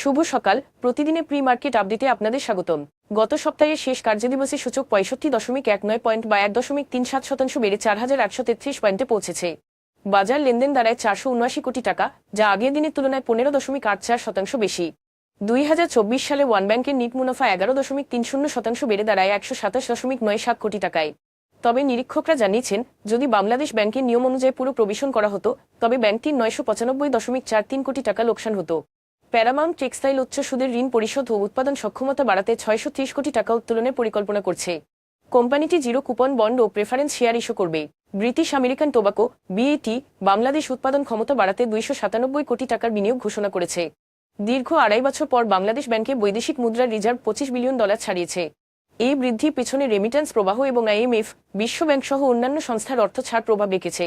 শুভ সকাল। প্রতিদিনে pre market আপডেটে আপনাদের স্বাগতম। গত সপ্তাহে শেষ কার্যদিবসে সূচক পঁয়ষট্টি দশমিক এক নয় পয়েন্ট বা এক দশমিক তিন সাত শতাংশ বেড়ে চার হাজার একশো তেত্রিশ পয়েন্টে পৌঁছেছে। বাজার লেনদেন দাঁড়ায় চারশো উনআশি কোটি টাকা, যা আগের দিনের তুলনায় পনেরো দশমিক আট চার শতাংশ বেশি। দুই হাজার চব্বিশ সালে ওয়ান ব্যাংকের নিট মুনাফা এগারো দশমিক তিন শূন্য শতাংশ বেড়ে দাঁড়ায় একশো সাতাশ দশমিক নয় সাত কোটি টাকায়। তবে নিরীক্ষকরা জানিয়েছেন, যদি বাংলাদেশ ব্যাংকের নিয়ম অনুযায়ী পুরো প্রবেশন করা হতো, তবে ব্যাংকটির নয়শো পঁচানব্বই দশমিক চার তিন কোটি টাকা লোকসান হতো। প্যারামাউন্ট টেক্সটাইল উচ্চ সুদের ঋণ পরিশোধ ও উৎপাদন সক্ষমতা বাড়াতে ছয়শো ত্রিশ কোটি টাকা উত্তোলনের পরিকল্পনা করছে। কোম্পানিটি জিরো কুপন বন্ড ও প্রেফারেন্স শেয়ার ইস্যু করবে। British American Tobacco BAT Bangladesh উৎপাদন ক্ষমতা বাড়াতে দুইশো সাতানব্বই কোটি টাকার বিনিয়োগ ঘোষণা করেছে। দীর্ঘ আড়াই বছর পর বাংলাদেশ ব্যাংকে বৈদেশিক মুদ্রার রিজার্ভ পঁচিশ বিলিয়ন ডলার ছাড়িয়েছে। এই বৃদ্ধি পেছনে রেমিট্যান্স প্রবাহ এবং আইএমএফ বিশ্বব্যাংক সহ অন্যান্য সংস্থার অর্থ ছাড় প্রভাব রেখেছে।